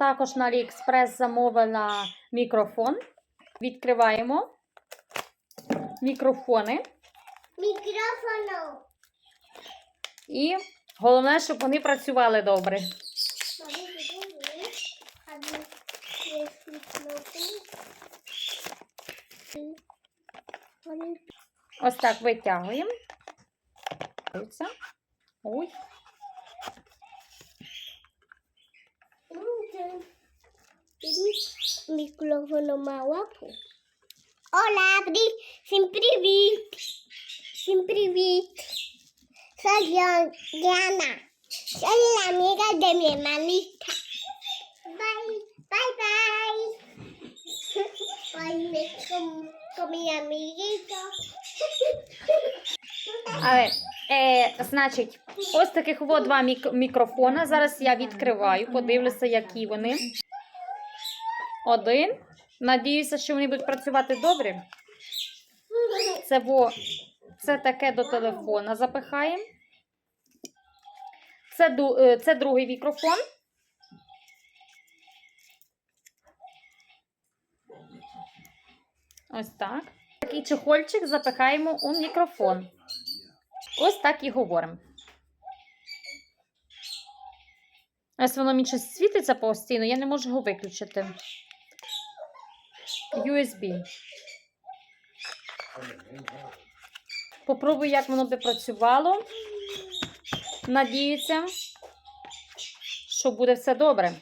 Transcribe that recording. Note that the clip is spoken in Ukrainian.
Також на AliExpress замовила мікрофон. Відкриваємо мікрофони. Мікрофону. І головне, щоб вони працювали добре. Ось так витягуємо. Ой. Мікрофону мала. Ола, при... всім привіт. Всім привіт. Це Я-. Це. Bye, bye, bye. Bye, con, con mi amiguito. Але, е, значить, ось таких от два мік- мікрофона. Зараз я відкриваю, подивлюся, які вони. Один. Надіюся, що вони будуть працювати добре. Це, во, це таке до телефона запихаємо. Це, е, це другий мікрофон. Ось так. Такий чехольчик запихаємо у мікрофон. Ось так і говоримо. Ось воно мені щось світиться постійно, я не можу його виключити. USB. Попробую, як воно би працювало. Надіюся, що буде все добре.